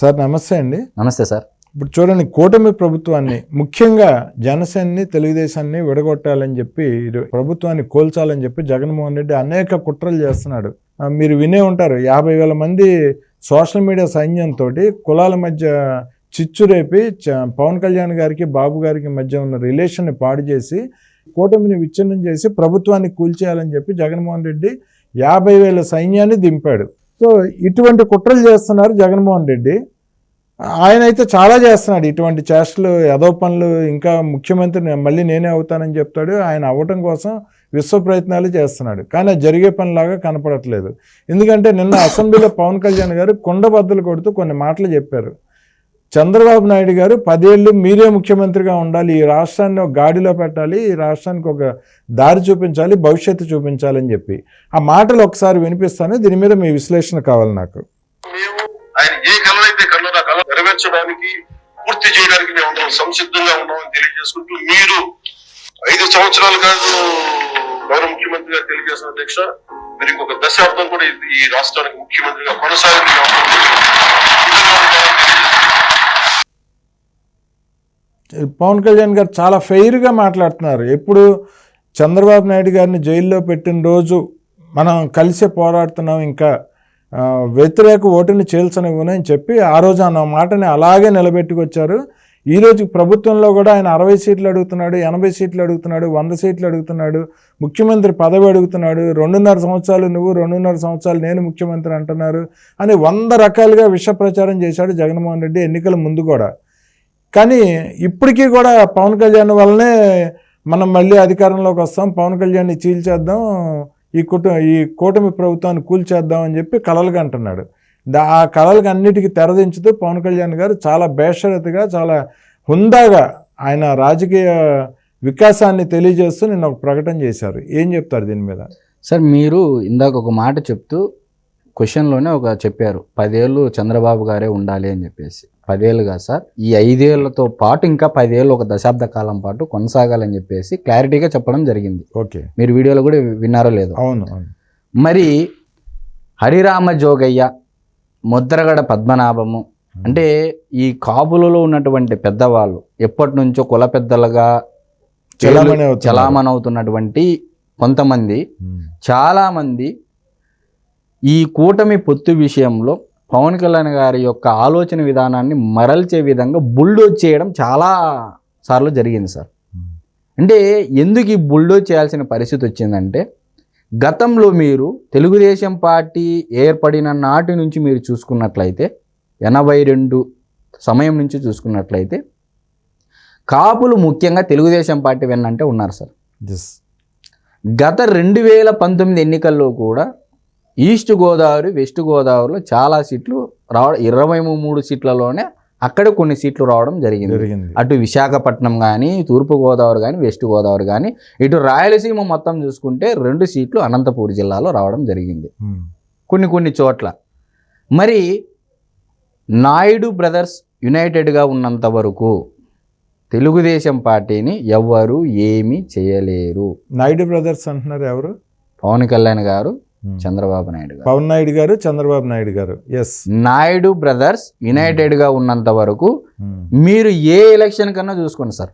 Sir నమస్తే అండి. నమస్తే సార్. ఇప్పుడు చూడండి కూటమి ప్రభుత్వాన్ని ముఖ్యంగా జనసేనని తెలుగుదేశాన్ని విడగొట్టాలని చెప్పి ప్రభుత్వాన్ని కోల్చాలని చెప్పి జగన్మోహన్ రెడ్డి అనేక కుట్రలు చేస్తున్నాడు. మీరు వినే ఉంటారు యాభై వేల మంది సోషల్ మీడియా సైన్యంతో కులాల మధ్య చిచ్చు రేపి పవన్ కళ్యాణ్ గారికి బాబు గారికి మధ్య ఉన్న రిలేషన్ని పాడు చేసి కూటమిని విచ్ఛిన్నం చేసి ప్రభుత్వాన్ని కూల్చేయాలని చెప్పి జగన్మోహన్ రెడ్డి యాభై వేల సైన్యాన్ని దింపాడు. సో ఇటువంటి కుట్రలు చేస్తున్నారు జగన్మోహన్ రెడ్డి. ఆయన అయితే చాలా చేస్తున్నాడు ఇటువంటి చేష్టలు యదో పనులు ఇంకా ముఖ్యమంత్రి మళ్ళీ నేనే అవుతానని చెప్తాడు. ఆయన అవ్వటం కోసం విశ్వ ప్రయత్నాలు చేస్తున్నాడు. కానీ అది జరిగే పనిలాగా కనపడట్లేదు. ఎందుకంటే నిన్న అసెంబ్లీలో పవన్ కళ్యాణ్ గారు కుండబద్దలు కొడుతూ కొన్ని మాటలు చెప్పారు. చంద్రబాబు నాయుడు గారు పదేళ్ళు మీరే ముఖ్యమంత్రిగా ఉండాలి ఈ రాష్ట్రాన్ని ఒక గాడిలో పెట్టాలి ఈ రాష్ట్రానికి ఒక దారి చూపించాలి భవిష్యత్తు చూపించాలని చెప్పి. ఆ మాటలు ఒకసారి వినిపిస్తాను దీని మీద మీ విశ్లేషణ కావాలి నాకు. మేము ఆయన ఏ కళనైతే కళ్ళలో కళ నెరవేర్చడానికి పూర్తి చేయడానికి మేము అందరం సంసిద్ధంగా ఉన్నామని తెలియజేసుకుంటూ మీరు ఐదు సంవత్సరాలు కాదు గౌరవ ముఖ్యమంత్రి గారు తెలియజేసిన అధ్యక్ష మీరు ఇంకొక దశాబ్దం కూడా ఈ- ఈ రాష్ట్రానికి ముఖ్యమంత్రిగా కొనసాగి పవన్ కళ్యాణ్ గారు చాలా ఫెయిర్గా మాట్లాడుతున్నారు. ఎప్పుడు చంద్రబాబు నాయుడు గారిని జైల్లో పెట్టిన రోజు మనం కలిసే పోరాడుతున్నాం ఇంకా వ్యతిరేక ఓటుని చేల్చనివ్వను అని చెప్పి ఆ రోజు అన్న మాటని అలాగే నిలబెట్టుకొచ్చారు. ఈ రోజు ప్రభుత్వంలో కూడా ఆయన అరవై సీట్లు అడుగుతున్నాడు ఎనభై సీట్లు అడుగుతున్నాడు వంద సీట్లు అడుగుతున్నాడు ముఖ్యమంత్రి పదవి అడుగుతున్నాడు రెండున్నర సంవత్సరాలు నువ్వు రెండున్నర సంవత్సరాలు నేను ముఖ్యమంత్రి అంటున్నారు అని వంద రకాలుగా విష ప్రచారం చేశాడు జగన్మోహన్ రెడ్డి ఎన్నికల ముందు కూడా. కానీ ఇప్పటికీ కూడా పవన్ కళ్యాణ్ వల్లనే మనం మళ్ళీ అధికారంలోకి వస్తాం. పవన్ కళ్యాణ్ని చీల్చేద్దాం. ఈ కుటుంబ ఈ కూటమి ప్రభుత్వాన్ని కూల్చేద్దాం అని చెప్పి కలలుగా అంటున్నాడు. దా ఆ కళలకు అన్నిటికీ తెరదించుతూ పవన్ కళ్యాణ్ గారు చాలా బేషరతుగా చాలా హుందాగా ఆయన రాజకీయ వికాసాన్ని తెలియజేస్తూ నిన్న ఒక ప్రకటన చేశారు. ఏం చెప్తారు దీని మీద? సార్ మీరు ఇందాక ఒక మాట చెప్తూ క్వశ్చన్లోనే ఒక చెప్పారు పదేళ్ళు చంద్రబాబు గారే ఉండాలి అని చెప్పేసి. పదేళ్ళు కాదు సార్. ఈ ఐదేళ్ళతో పాటు ఇంకా పదేళ్ళు ఒక దశాబ్ద కాలం పాటు కొనసాగాలని చెప్పేసి క్లారిటీగా చెప్పడం జరిగింది. ఓకే. మీరు వీడియోలో కూడా విన్నారో లేదో. అవును అవును. మరి హరిరామ జోగయ్య ముద్రగడ పద్మనాభము అంటే ఈ కాపులలో ఉన్నటువంటి పెద్దవాళ్ళు ఎప్పటి నుంచో కుల పెద్దలుగా చలామణి అవుతున్నారు. చలామణి అవుతున్నటువంటి కొంతమంది. చాలామంది ఈ కూటమి పొత్తు విషయంలో పవన్ కళ్యాణ్ గారి యొక్క ఆలోచన విధానాన్ని మరల్చే విధంగా బుల్డోజ్ చేయడం చాలా సార్లు జరిగింది సార్ అంటే ఎందుకు ఈ బుల్డోజ్ చేయాల్సిన పరిస్థితి వచ్చిందంటే గతంలో మీరు తెలుగుదేశం పార్టీ ఏర్పడిన నాటి నుంచి మీరు చూసుకున్నట్లయితే ఎనభై రెండు సమయం నుంచి చూసుకున్నట్లయితే కాపులు ముఖ్యంగా తెలుగుదేశం పార్టీ వెన్నంటే ఉన్నారు సార్. గత రెండు వేల పంతొమ్మిది ఎన్నికల్లో కూడా ఈస్ట్ గోదావరి వెస్ట్ గోదావరిలో చాలా సీట్లు రావడం ఇరవై మూడు సీట్లలోనే అక్కడ కొన్ని సీట్లు రావడం జరిగింది. అటు విశాఖపట్నం కానీ తూర్పు గోదావరి కానీ వెస్ట్ గోదావరి కానీ ఇటు రాయలసీమ మొత్తం చూసుకుంటే రెండు సీట్లు అనంతపూర్ జిల్లాలో రావడం జరిగింది. కొన్ని కొన్ని చోట్ల. మరి నాయుడు బ్రదర్స్ యునైటెడ్గా ఉన్నంత వరకు తెలుగుదేశం పార్టీని ఎవ్వరు ఏమీ చేయలేరు. నాయుడు బ్రదర్స్ అంటున్నారు ఎవరు? పవన్ కళ్యాణ్ గారు. చంద్రబాబు నాయుడు గారు. పవన్ నాయుడు గారు చంద్రబాబు నాయుడు గారు. ఎస్ నాయుడు బ్రదర్స్ యునైటెడ్గా ఉన్నంత వరకు మీరు ఏ ఎలక్షన్ కన్నా చూసుకోండి సార్.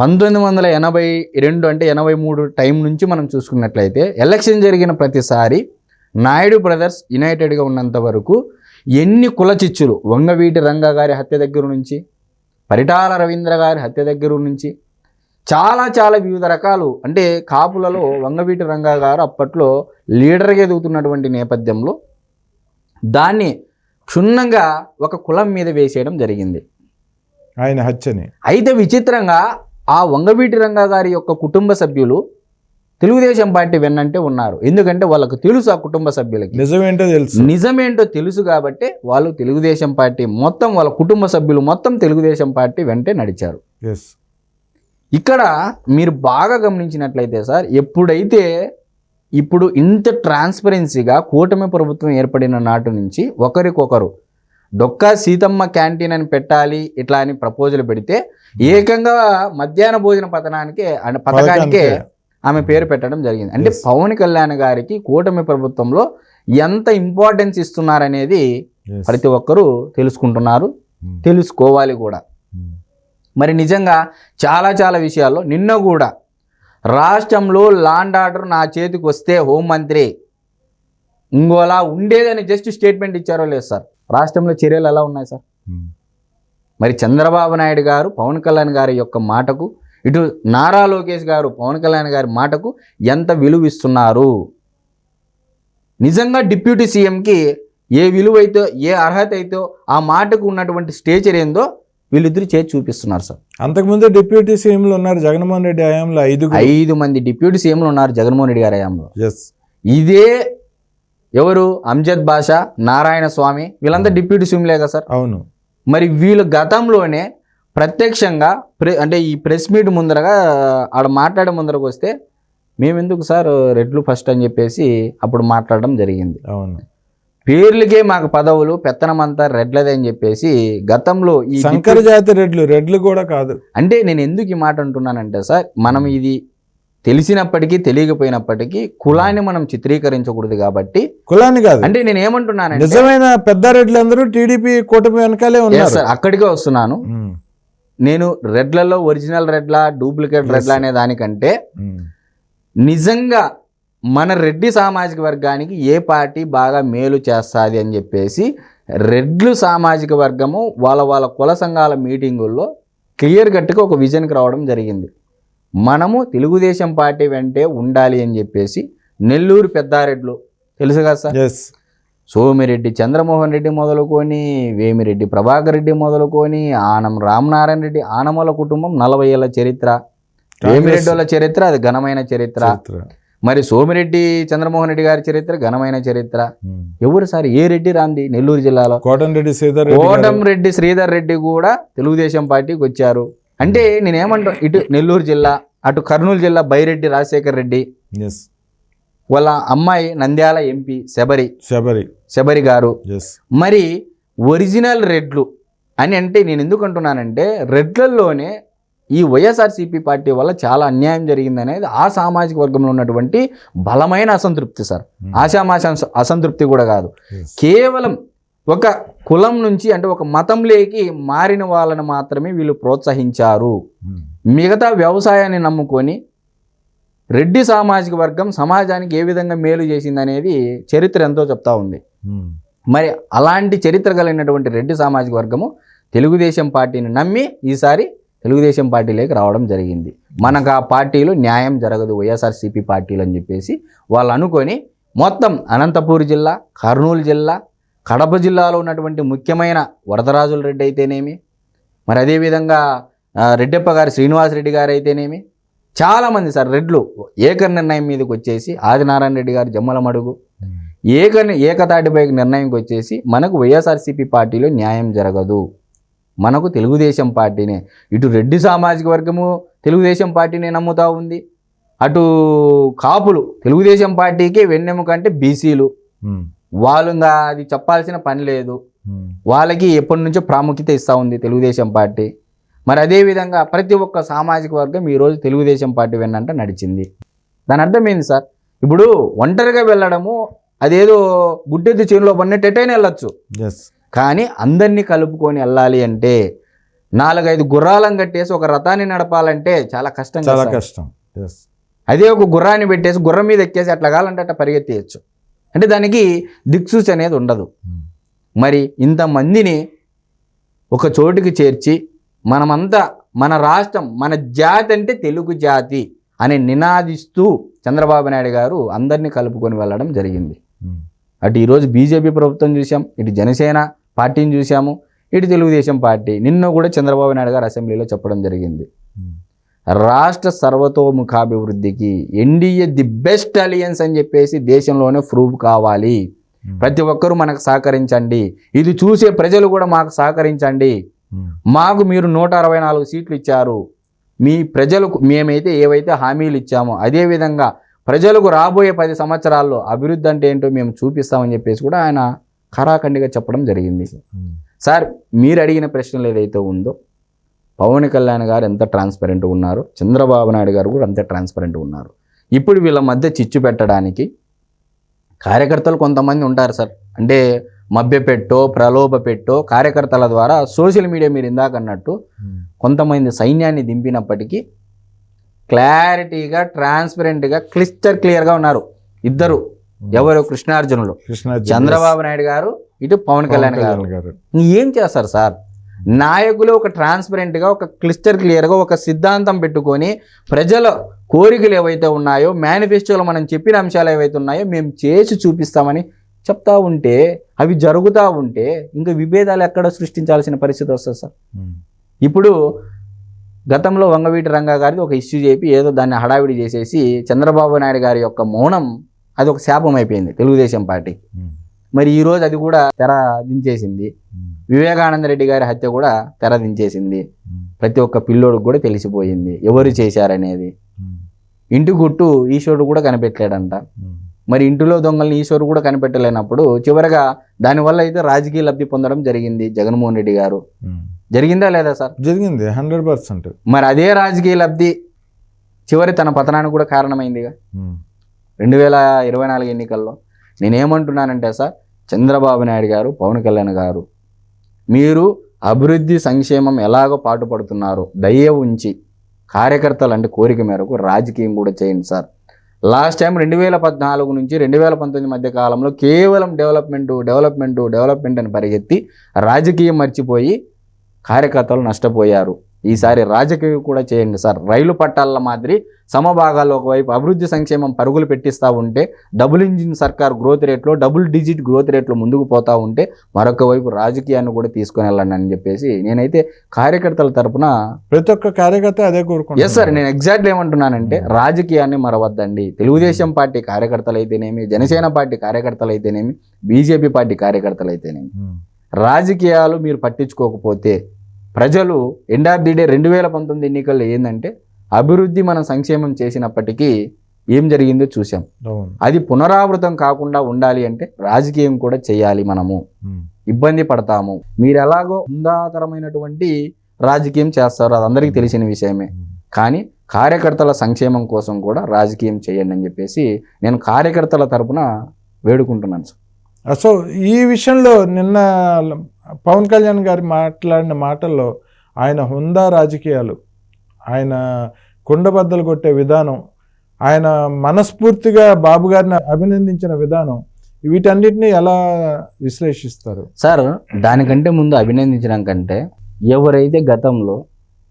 పంతొమ్మిది వందల ఎనభై రెండు అంటే ఎనభై మూడు టైం నుంచి మనం చూసుకున్నట్లయితే ఎలక్షన్ జరిగిన ప్రతిసారి నాయుడు బ్రదర్స్ యునైటెడ్గా ఉన్నంత వరకు ఎన్ని కుల చిచ్చులు వంగవీటి రంగా గారి హత్య దగ్గర నుంచి పరిటాల రవీంద్ర గారి హత్య దగ్గర నుంచి చాలా చాలా వివిధ రకాలు. అంటే కాపులలో వంగవీటి రంగా గారు అప్పట్లో లీడర్గా ఎదుగుతున్నటువంటి నేపథ్యంలో దాన్ని క్షుణ్ణంగా ఒక కులం మీద వేసేయడం జరిగింది. ఆయన హత్యని. అయితే విచిత్రంగా ఆ వంగవీటి రంగా గారి యొక్క కుటుంబ సభ్యులు తెలుగుదేశం పార్టీ వెన్నంటే ఉన్నారు. ఎందుకంటే వాళ్ళకు తెలుసు ఆ కుటుంబ సభ్యులకి. నిజమేంటో తెలుసు. నిజమేంటో తెలుసు కాబట్టి వాళ్ళు తెలుగుదేశం పార్టీ మొత్తం వాళ్ళ కుటుంబ సభ్యులు మొత్తం తెలుగుదేశం పార్టీ వెంటే నడిచారు. ఎస్ ఇక్కడ మీరు బాగా గమనించినట్లయితే సార్ ఎప్పుడైతే ఇప్పుడు ఇంత ట్రాన్స్పరెన్సీగా కూటమి ప్రభుత్వం ఏర్పడిన నాటి నుంచి ఒకరికొకరు డొక్కా సీతమ్మ క్యాంటీన్ అని పెట్టాలి ఇట్లా అని ప్రపోజల్ పెడితే ఏకంగా మధ్యాహ్న భోజన పథకానికి అనే పథకానికే ఆమె పేరు పెట్టడం జరిగింది అంటే. పవన్ కళ్యాణ్ గారికి కూటమి ప్రభుత్వంలో ఎంత ఇంపార్టెన్స్ ఇస్తున్నారనేది. ప్రతి ఒక్కరూ తెలుసుకుంటున్నారు Hmm. తెలుసుకోవాలి కూడా Hmm. మరి నిజంగా చాలా చాలా విషయాల్లో నిన్న కూడా రాష్ట్రంలో లాండ్ ఆర్డర్ నా చేతికి వస్తే హోంమంత్రి ఇంకోలా ఉండేదని జస్ట్ స్టేట్మెంట్ ఇచ్చారో లేదు సార్. రాష్ట్రంలో చర్యలు ఎలా ఉన్నాయి సార్? Hmm. మరి చంద్రబాబు నాయుడు గారు పవన్ కళ్యాణ్ గారి యొక్క మాటకు ఇటు నారా లోకేష్ గారు పవన్ కళ్యాణ్ గారి మాటకు ఎంత విలువ ఇస్తున్నారు? నిజంగా డిప్యూటీ సీఎంకి ఏ విలువ అయితే ఏ అర్హత అయితే ఆ మాటకు ఉన్నటువంటి స్టేచర్ ఏందో వీళ్ళిద్దరు చేసి చూపిస్తున్నారు సార్. అంతకుముందు డిప్యూటీ సీఎంలు ఉన్నారు జగన్మోహన్ రెడ్డి హయాంలో ఐదుగురు. ఐదు మంది డిప్యూటీ సీఎంలు ఉన్నారు జగన్మోహన్ రెడ్డి గారి హయాంలో. ఇదే ఎవరు? అంజద్ బాషా నారాయణ స్వామి వీళ్ళంతా డిప్యూటీ సీఎంలే కదా సార్. అవును. మరి వీళ్ళు గతంలోనే ప్రత్యక్షంగా ప్రె అంటే ఈ ప్రెస్ మీట్ ముందరగా ఆడ మాట్లాడే ముందరకు వస్తే మేమెందుకు సార్ రెడ్లు ఫస్ట్ అని చెప్పేసి అప్పుడు మాట్లాడడం జరిగింది. అవును. పేర్లకే మాకు పదవులు పెత్తనమంతా రెడ్లదే అని చెప్పేసి గతంలో ఈ శంకర జాతి రెడ్లు రెడ్లు కూడా కాదు. అంటే నేను ఎందుకు ఈ మాట అంటున్నానంటే సార్ మనం ఇది తెలిసినప్పటికీ తెలియకపోయినప్పటికీ కులాన్ని మనం చిత్రీకరించకూడదు కాబట్టి. కులాన్ని కాదు. అంటే నేను ఏమంటున్నానంటే నిజమైన పెద్ద రెడ్లందరూ టీడీపీ కూటమి వెనకాలే ఉన్నారు. sir, అక్కడికే వస్తున్నాను. నేను రెడ్లలో ఒరిజినల్ రెడ్లా డూప్లికేట్ రెడ్లా. అనే దానికంటే నిజంగా మన రెడ్డి సామాజిక వర్గానికి ఏ పార్టీ బాగా మేలు చేస్తుంది అని చెప్పేసి రెడ్లు సామాజిక వర్గము వాళ్ళ వాళ్ళ కుల సంఘాల మీటింగుల్లో క్లియర్ కట్గా ఒక విజన్కి రావడం జరిగింది. మనము తెలుగుదేశం పార్టీ వెంటే ఉండాలి అని చెప్పేసి నెల్లూరు పెద్దారెడ్లు తెలుసు కదా సార్? Yes, సోమిరెడ్డి చంద్రమోహన్ రెడ్డి మొదలుకొని వేమిరెడ్డి ప్రభాకర్ రెడ్డి మొదలుకొని ఆనం రామనారాయణ రెడ్డి ఆనమల కుటుంబం నలభై ఏళ్ళ చరిత్ర. వేమిరెడ్డి వాళ్ళ చరిత్ర అది ఘనమైన చరిత్ర. మరి సోమిరెడ్డి చంద్రమోహన్ రెడ్డి గారి చరిత్ర ఘనమైన చరిత్ర. ఎవరు సార్? ఏ రెడ్డి రాంది? నెల్లూరు జిల్లాలో. కోటంరెడ్డి శ్రీధర్ రెడ్డి గారు. కోటం రెడ్డి శ్రీధర్ రెడ్డి కూడా తెలుగుదేశం పార్టీకి వచ్చారు. అంటే నేనేమంటా ఇటు నెల్లూరు జిల్లా అటు కర్నూలు జిల్లా బైరెడ్డి రాజశేఖర్ రెడ్డి Yes, వాళ్ళ అమ్మాయి నంద్యాల ఎంపీ శబరి. శబరి. శబరి గారు. మరి ఒరిజినల్ రెడ్లు అని అంటే నేను ఎందుకు అంటున్నానంటే రెడ్లల్లోనే ఈ వైఎస్ఆర్సీపీ పార్టీ వల్ల చాలా అన్యాయం జరిగింది అనేది ఆ సామాజిక వర్గంలో ఉన్నటువంటి బలమైన అసంతృప్తి సార్. ఆశామాష అసంతృప్తి కూడా కాదు. కేవలం ఒక కులం నుంచి అంటే ఒక మతంలోకి మారిన వాళ్ళని మాత్రమే వీళ్ళు ప్రోత్సహించారు. మిగతా వ్యవసాయాన్ని నమ్ముకొని రెడ్డి సామాజిక వర్గం సమాజానికి ఏ విధంగా మేలు చేసింది అనేది చరిత్ర ఎంతో చెప్తా ఉంది. మరి అలాంటి చరిత్ర కలిగినటువంటి రెడ్డి సామాజిక వర్గము తెలుగుదేశం పార్టీని నమ్మి ఈసారి తెలుగుదేశం పార్టీలోకి రావడం జరిగింది. మనకు ఆ పార్టీలో న్యాయం జరగదు వైఎస్ఆర్సీపీ పార్టీలు అని చెప్పేసి వాళ్ళు అనుకొని మొత్తం అనంతపూర్ జిల్లా కర్నూలు జిల్లా కడప జిల్లాలో ఉన్నటువంటి ముఖ్యమైన వరదరాజుల రెడ్డి అయితేనేమి మరి అదేవిధంగా రెడ్డప్ప గారి శ్రీనివాసరెడ్డి గారు అయితేనేమి చాలామంది సార్ రెడ్లు ఏక నిర్ణయం మీదకి వచ్చేసి ఆదినారాయణ రెడ్డి గారు జమ్మల మడుగు ఏక ఏకతాటిపై నిర్ణయంకి వచ్చేసి మనకు వైఎస్ఆర్సీపీ పార్టీలో న్యాయం జరగదు. మనకు తెలుగుదేశం పార్టీనే. ఇటు రెడ్డి సామాజిక వర్గము తెలుగుదేశం పార్టీని నమ్ముతా ఉంది. అటు కాపులు తెలుగుదేశం పార్టీకి వెన్నెముక అంటే బీసీలు. వాళ్ళు అది చెప్పాల్సిన పని లేదు. వాళ్ళకి ఎప్పటి నుంచో ప్రాముఖ్యత ఇస్తూ ఉంది తెలుగుదేశం పార్టీ. మరి అదేవిధంగా ప్రతి ఒక్క సామాజిక వర్గం ఈరోజు తెలుగుదేశం పార్టీ వెన్నంట నడిచింది. దాని అర్థం ఏంది సార్? ఇప్పుడు ఒంటరిగా వెళ్ళడము అదేదో గుడ్డెద్దు చేనులో పడినట్టు ఎటైనా వెళ్ళొచ్చు కానీ అందరినీ కలుపుకొని వెళ్ళాలి అంటే నాలుగైదు గుర్రాలను కట్టేసి ఒక రథాన్ని నడపాలంటే చాలా కష్టం చాలా. కష్టం. అదే ఒక గుర్రాన్ని పెట్టేసి గుర్రం మీద ఎక్కేసి అట్లా కావాలంటే అట్లా పరిగెత్తేయచ్చు. అంటే దానికి దిక్సూచి అనేది ఉండదు. మరి ఇంతమందిని ఒక చోటుకి చేర్చి మనమంతా మన రాష్ట్రం మన జాతి అంటే తెలుగు జాతి అని నినాదిస్తూ చంద్రబాబు నాయుడు గారు అందరినీ కలుపుకొని వెళ్ళడం జరిగింది. అటు ఈరోజు బీజేపీ ప్రభుత్వం చూసాం ఇటు జనసేన పార్టీని చూసాము ఇటు తెలుగుదేశం పార్టీ. నిన్న కూడా చంద్రబాబు నాయుడు గారు అసెంబ్లీలో చెప్పడం జరిగింది. రాష్ట్ర సర్వతోముఖాభివృద్ధికి ఎన్డీఏ ది బెస్ట్ అలియన్స్ అని చెప్పేసి దేశంలోనే ప్రూవ్ కావాలి. ప్రతి ఒక్కరూ మనకు సహకరించండి. ఇది చూసే ప్రజలు కూడా మాకు సహకరించండి. మాకు మీరు నూట అరవై నాలుగు సీట్లు ఇచ్చారు. మీ ప్రజలకు మేమైతే ఏవైతే హామీలు ఇచ్చామో అదే విధంగా ప్రజలకు రాబోయే పది సంవత్సరాల్లో అభివృద్ధి అంటే ఏంటో మేము చూపిస్తామని చెప్పేసి కూడా ఆయన ఖరాఖండిగా చెప్పడం జరిగింది. సార్ మీరు అడిగిన ప్రశ్నలు ఏదైతే ఉందో పవన్ కళ్యాణ్ గారు ఎంత ట్రాన్స్పరెంట్ ఉన్నారు చంద్రబాబు నాయుడు గారు కూడా అంతే ట్రాన్స్పరెంట్ ఉన్నారు. ఇప్పుడు వీళ్ళ మధ్య చిచ్చు పెట్టడానికి కార్యకర్తలు కొంతమంది ఉంటారు సార్. అంటే మభ్యపెట్టో ప్రలోభ పెట్టో కార్యకర్తల ద్వారా సోషల్ మీడియా మీరు ఇందాక అన్నట్టు కొంతమంది సైన్యాన్ని దింపినప్పటికీ క్లారిటీగా ట్రాన్స్పరెంట్గా క్లిస్టర్ క్లియర్గా ఉన్నారు. ఇద్దరు ఎవరు? కృష్ణార్జునులు. కృష్ణ చంద్రబాబు నాయుడు గారు ఇటు పవన్ కళ్యాణ్ గారు. ఏం చేస్తారు సార్? నాయకులు ఒక ట్రాన్స్పరెంట్గా ఒక క్లిస్టర్ క్లియర్గా ఒక సిద్ధాంతం పెట్టుకొని ప్రజల కోరికలు ఏవైతే ఉన్నాయో మేనిఫెస్టోలో మనం చెప్పిన అంశాలు ఏవైతే ఉన్నాయో మేము చేసి చూపిస్తామని చెప్తా ఉంటే అవి జరుగుతూ ఉంటే ఇంకా విభేదాలు ఎక్కడ సృష్టించాల్సిన పరిస్థితి వస్తుంది సార్. ఇప్పుడు గతంలో వంగవీటి రంగా గారిది ఒక ఇష్యూ చెప్పి ఏదో దాన్ని హడావిడి చేసేసి చంద్రబాబు నాయుడు గారి యొక్క మౌనం అది ఒక శాపం అయిపోయింది తెలుగుదేశం పార్టీ. మరి ఈ రోజు అది కూడా తెర దించేసింది. వివేకానంద రెడ్డి గారి హత్య కూడా తెర దించేసింది. ప్రతి ఒక్క పిల్లోడికి కూడా తెలిసిపోయింది ఎవరు చేశారనేది. ఇంటి గుట్టు ఈశ్వరుడు కూడా కనిపెట్టలేడంట. మరి ఇంటిలో దొంగల్ని ఈశ్వరుడు కూడా కనిపెట్టలేనప్పుడు చివరగా దానివల్ల అయితే రాజకీయ లబ్ధి పొందడం జరిగింది జగన్మోహన్ రెడ్డి గారు. జరిగిందా లేదా సార్ జరిగింది హండ్రెడ్ పర్సెంట్ మరి అదే రాజకీయ లబ్ధి చివరి తన పతనానికి కూడా కారణమైందిగా రెండు వేల ఇరవై నాలుగు ఎన్నికల్లో నేనేమంటున్నానంటే సార్ చంద్రబాబు నాయుడు గారు పవన్ కళ్యాణ్ గారు మీరు అభివృద్ధి సంక్షేమం ఎలాగో పాటుపడుతున్నారు దయ ఉంచి కార్యకర్తలు అంటే కోరిక మేరకు రాజకీయం కూడా చేయండి సార్. లాస్ట్ టైం రెండు వేల పద్నాలుగు నుంచి రెండు వేల పంతొమ్మిది మధ్య కాలంలో కేవలం డెవలప్మెంటు డెవలప్మెంటు డెవలప్మెంట్ అని పరిగెత్తి రాజకీయం మర్చిపోయి కార్యకర్తలు నష్టపోయారు. ఈసారి రాజకీయం కూడా చేయండి సార్. రైలు పట్టాల మాదిరి సమభాగాల్లో ఒకవైపు అభివృద్ధి సంక్షేమం పరుగులు పెట్టిస్తూ ఉంటే డబుల్ ఇంజిన్ సర్కార్ గ్రోత్ రేట్లో డబుల్ డిజిట్ గ్రోత్ రేట్లో ముందుకు పోతా ఉంటే మరొక వైపు రాజకీయాన్ని కూడా తీసుకొని వెళ్ళండి అని చెప్పేసి నేనైతే కార్యకర్తల తరపున ప్రతి ఒక్క కార్యకర్త అదే ఎస్ సార్ నేను ఎగ్జాక్ట్లీ ఏమంటున్నానంటే రాజకీయాన్ని మరవద్దండి. తెలుగుదేశం పార్టీ కార్యకర్తలు అయితేనేమి జనసేన పార్టీ కార్యకర్తలు అయితేనేమి బీజేపీ పార్టీ కార్యకర్తలు అయితేనేమి ఉమ్. రాజకీయాలు మీరు పట్టించుకోకపోతే ప్రజలు ఎండ్ ఆఫ్ ది డే రెండు వేల పంతొమ్మిది ఎన్నికల్లో ఏంటంటే అభివృద్ధి మనం సంక్షేమం చేసినప్పటికీ ఏం జరిగిందో చూసాం అది పునరావృతం కాకుండా ఉండాలి అంటే రాజకీయం కూడా చేయాలి మనము. ఇబ్బంది పడతాము. మీరు ఎలాగో ఉందాతరమైనటువంటి రాజకీయం చేస్తారు అది అందరికీ తెలిసిన విషయమే. కానీ కార్యకర్తల సంక్షేమం కోసం కూడా రాజకీయం చేయండి అని చెప్పేసి నేను కార్యకర్తల తరపున వేడుకుంటున్నాను సార్. సో ఈ విషయంలో నిన్న పవన్ కళ్యాణ్ గారు మాట్లాడిన మాటల్లో ఆయన హుందా రాజకీయాలు ఆయన కుండబద్దలు కొట్టే విధానం ఆయన మనస్ఫూర్తిగా బాబు గారిని అభినందించిన విధానం వీటన్నిటిని ఎలా విశ్లేషిస్తారు సార్ దానికంటే ముందు అభినందించడం కంటే ఎవరైతే గతంలో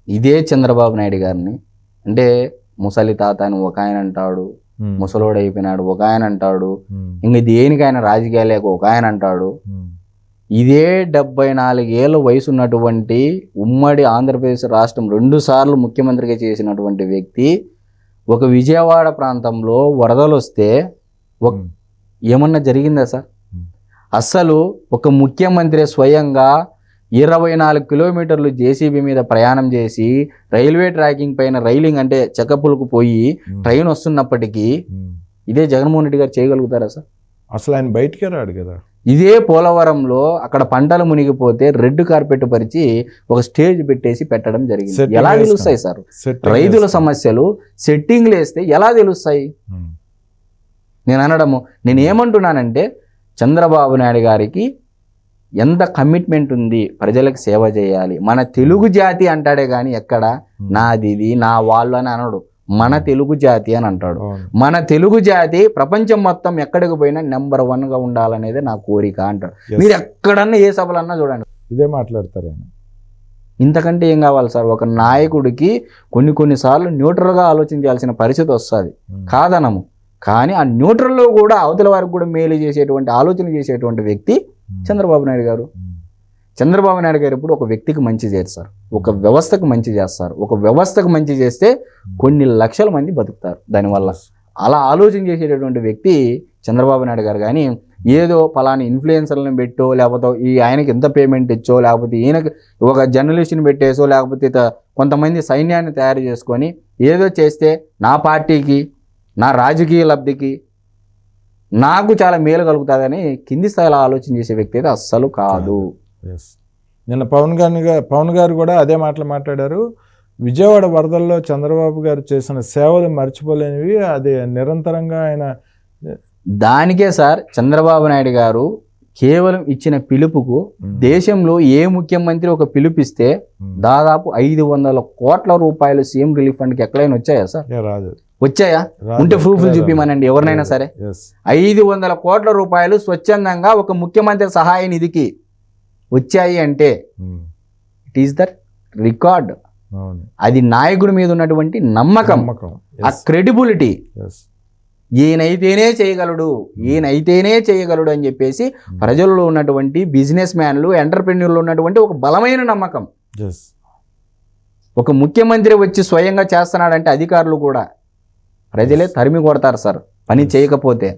ఇదే చంద్రబాబు నాయుడు గారిని అంటే ముసలి తాత అని ఒక ఆయన అంటాడు. ముసలోడు అయిపోయినాడు ఒక ఆయన అంటాడు. ఇంక దేనికైనా రాజకీయాలేక ఒక ఆయన అంటాడు. ఇదే డెబ్బై నాలుగేళ్ళ వయసు ఉన్నటువంటి ఉమ్మడి ఆంధ్రప్రదేశ్ రాష్ట్రం రెండు సార్లు ముఖ్యమంత్రిగా చేసినటువంటి వ్యక్తి ఒక విజయవాడ ప్రాంతంలో వరదలు వస్తే. ఏమన్నా జరిగిందా సార్. అస్సలు ఒక ముఖ్యమంత్రి స్వయంగా ఇరవై నాలుగు కిలోమీటర్లు జేసీబీ మీద ప్రయాణం చేసి రైల్వే ట్రాకింగ్ పైన రైలింగ్ అంటే చెకపులకు పోయి. ట్రైన్ వస్తున్నప్పటికీ. ఇదే జగన్మోహన్ రెడ్డి గారు చేయగలుగుతారా సార్ అసలు ఆయన బయటికే రాడు కదా ఇదే పోలవరంలో అక్కడ పంటలు మునిగిపోతే రెడ్ కార్పెట్ పరిచి ఒక స్టేజ్ పెట్టేసి పెట్టడం జరిగింది. ఎలా. తెలుస్తాయి సార్? రైతుల సమస్యలు సెట్టింగ్లు వేస్తే ఎలా తెలుస్తాయి? ఉమ్. నేను అనడము నేను ఏమంటున్నానంటే చంద్రబాబు నాయుడు గారికి ఎంత కమిట్మెంట్ ఉంది ప్రజలకు సేవ చేయాలి. మన తెలుగు జాతి అంటాడే కానీ ఎక్కడ? ఉమ్. నాది ఇది నా వాళ్ళు అని అనడు. మన తెలుగు జాతి అని అంటాడు. మన తెలుగు జాతి ప్రపంచం మొత్తం ఎక్కడికి పోయినా నెంబర్ వన్గా ఉండాలనేది నా కోరిక అంటాడు. మీరు ఎక్కడన్నా ఏ సభలన్నా చూడండి ఇదే మాట్లాడతారు ఆయన ఇంతకంటే ఏం కావాలి సార్ ఒక నాయకుడికి కొన్ని కొన్నిసార్లు న్యూట్రల్గా ఆలోచించాల్సిన పరిస్థితి వస్తుంది ఉమ్. కాదనము కానీ ఆ న్యూట్రల్లో కూడా అవతల వారికి కూడా మేలు చేసేటువంటి ఆలోచన చేసేటువంటి వ్యక్తి ఉమ్. చంద్రబాబు నాయుడు గారు ఉమ్. చంద్రబాబు నాయుడు గారు ఇప్పుడు ఒక వ్యక్తికి మంచి చేస్తారు. ఒక వ్యవస్థకు మంచి చేస్తారు. ఒక వ్యవస్థకు మంచి చేస్తే కొన్ని లక్షల మంది బతుకుతారు. దానివల్ల అలా ఆలోచన చేసేటటువంటి వ్యక్తి చంద్రబాబు నాయుడు గారు కానీ ఏదో ఫలాని ఇన్ఫ్లుయెన్సర్లను పెట్టో లేకపోతే ఈ ఆయనకి ఎంత పేమెంట్ ఇచ్చో లేకపోతే ఈయనకి ఒక జర్నలిస్ట్ని పెట్టేసో లేకపోతే కొంతమంది సైన్యాన్ని తయారు చేసుకొని ఏదో చేస్తే నా పార్టీకి నా రాజకీయ లబ్ధికి నాకు చాలా మేలు కలుగుతుందని కింది స్థాయిలో ఆలోచన చేసే వ్యక్తి అయితే అస్సలు కాదు. ఎస్ నిన్న పవన్ గారిని పవన్ గారు కూడా అదే మాటలు మాట్లాడారు. విజయవాడ వరదల్లో చంద్రబాబు గారు చేసిన సేవలు మర్చిపోలేనివి అది నిరంతరంగా ఆయన దానికే సార్ చంద్రబాబు నాయుడు గారు కేవలం ఇచ్చిన పిలుపుకు దేశంలో ఏ ముఖ్యమంత్రి ఒక పిలుపిస్తే దాదాపు ఐదు వందల కోట్ల రూపాయలు సీఎం రిలీఫ్ ఫండ్కి ఎక్కడైనా వచ్చాయా సార్? రాదు. వచ్చాయా. ఉంటే ప్రూఫ్లు చూపిమనండి ఎవరినైనా సరే. ఐదు వందల కోట్ల రూపాయలు స్వచ్ఛందంగా ఒక ముఖ్యమంత్రి సహాయ నిధికి వచ్చాయి అంటే. ఇట్ ఈస్ ద రికార్డ్ అది నాయకుడి మీద ఉన్నటువంటి నమ్మకం. ఆ క్రెడిబిలిటీ ఈయనైతేనే చేయగలడు. ఈయనైతేనే చేయగలడు అని చెప్పేసి ప్రజల్లో ఉన్నటువంటి బిజినెస్ మ్యాన్లు ఎంటర్ప్రెన్యూర్లు ఉన్నటువంటి ఒక బలమైన నమ్మకం. ఒక ముఖ్యమంత్రి వచ్చి స్వయంగా చేస్తున్నాడంటే అధికారులు కూడా ప్రజలే తరిమి కొడతారు సార్. పని చేయకపోతే.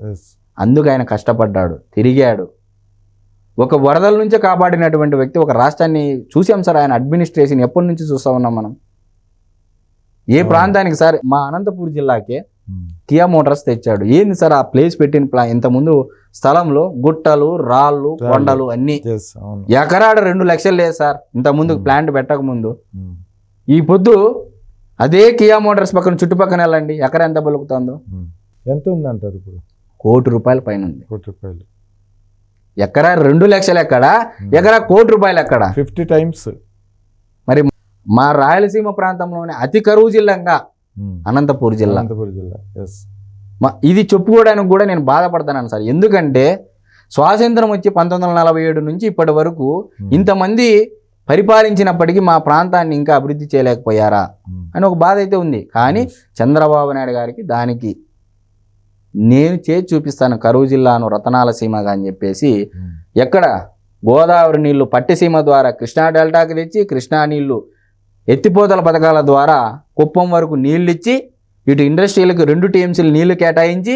అందుకు ఆయన కష్టపడ్డాడు తిరిగాడు. ఒక వరదల నుంచే కాపాడినటువంటి వ్యక్తి ఒక రాష్ట్రాన్ని చూసాం సార్ ఆయన అడ్మినిస్ట్రేషన్ ఎప్పటి నుంచి చూస్తా ఉన్నాం మనం? ఏ ప్రాంతానికి సార్? మా అనంతపూర్ జిల్లాకే కియా మోటార్స్ తెచ్చాడు. ఏంది సార్ ఆ ప్లేస్ పెట్టిన ప్లా ఇంతకుముందు స్థలంలో గుట్టలు రాళ్ళు. కొండలు అన్ని. ఎకరాడ రెండు లక్షలు లేదు సార్. ఇంతకుముందు. ప్లాంట్ పెట్టక ముందు ఉమ్. ఈ పొద్దు అదే కియా మోటార్స్ పక్కన చుట్టుపక్కన వెళ్ళండి. ఎకరా ఎంత పలుకుతుందో ఉమ్. ఎంత ఉందంటారు ఇప్పుడు? కోటి రూపాయల పైన ఉంది. కోటి రూపాయలు. ఎకరా రెండు లక్షలు ఎక్కడ? ఎకరా కోటి రూపాయలు ఎక్కడ? Fifty times. మా రాయలసీమ ప్రాంతంలోనే అతి కరువు జిల్లాగా అనంతపూర్ జిల్లా. అనంతపురం జిల్లా ఎస్ మ- ఇది చెప్పుకోవడానికి కూడా నేను బాధపడుతున్నాను సార్. ఎందుకంటే స్వాతంత్రం వచ్చి పంతొమ్మిది వందల నలభై ఏడు నుంచి ఇప్పటి వరకు ఇంతమంది పరిపాలించినప్పటికీ మా ప్రాంతాన్ని ఇంకా అభివృద్ధి చేయలేకపోయారా అని ఒక బాధ అయితే ఉంది. కానీ చంద్రబాబు నాయుడు గారికి దానికి నేను చేసి చూపిస్తాను కరువు జిల్లాను రతనాల సీమగా అని చెప్పేసి ఎక్కడ గోదావరి నీళ్ళు పట్టిసీమ ద్వారా కృష్ణా డెల్టాకి తెచ్చి కృష్ణా నీళ్ళు ఎత్తిపోతల పథకాల ద్వారా కుప్పం వరకు నీళ్ళు ఇచ్చి ఇటు ఇండస్ట్రీలకు రెండు టీఎంసీలు నీళ్ళు కేటాయించి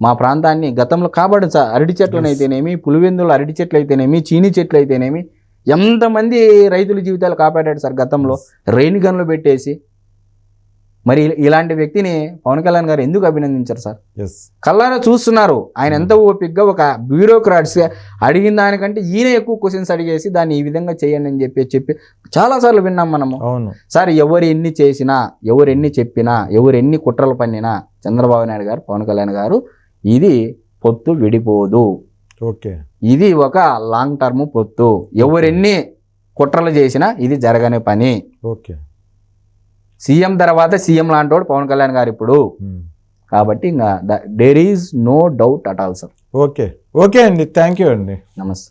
మా ప్రాంతాన్ని గతంలో కాబట్టి సార్. అరటి చెట్లు అయితేనేమి పులివెందులు అరటి చెట్లు అయితేనేమి చీని చెట్లు అయితేనేమి ఎంతమంది రైతుల జీవితాలు కాపాడాడు సార్ గతంలో? రెయిన్ గన్లు పెట్టేసి మరి ఇలాంటి వ్యక్తిని పవన్ కళ్యాణ్ గారు ఎందుకు అభినందించారు సార్? కళ్ళారా చూస్తున్నారు. ఆయన ఎంత ఓపిక్గా ఒక బ్యూరోక్రాట్స్ అడిగిన దానికంటే ఈయన ఎక్కువ క్వశ్చన్స్ అడిగేసి దాన్ని ఈ విధంగా చేయండి అని చెప్పి చెప్పి చాలాసార్లు విన్నాం మనము. అవును. సార్ ఎవరు ఎన్ని చేసినా ఎవరు ఎన్ని చెప్పినా ఎవరు ఎన్ని కుట్రలు పన్నినా చంద్రబాబు నాయుడు గారు పవన్ కళ్యాణ్ గారు ఇది పొత్తు విడిపోదు. ఓకే. ఇది ఒక లాంగ్ టర్మ్ పొత్తు. ఎవరెన్ని కుట్రలు చేసినా ఇది జరగని పని. ఓకే. సీఎం తర్వాత సీఎం లాంటోడు పవన్ కళ్యాణ్ గారు ఇప్పుడు. కాబట్టి ఇంకా there is no doubt at all sir okay okay అండి. థ్యాంక్ యూ అండి. నమస్తే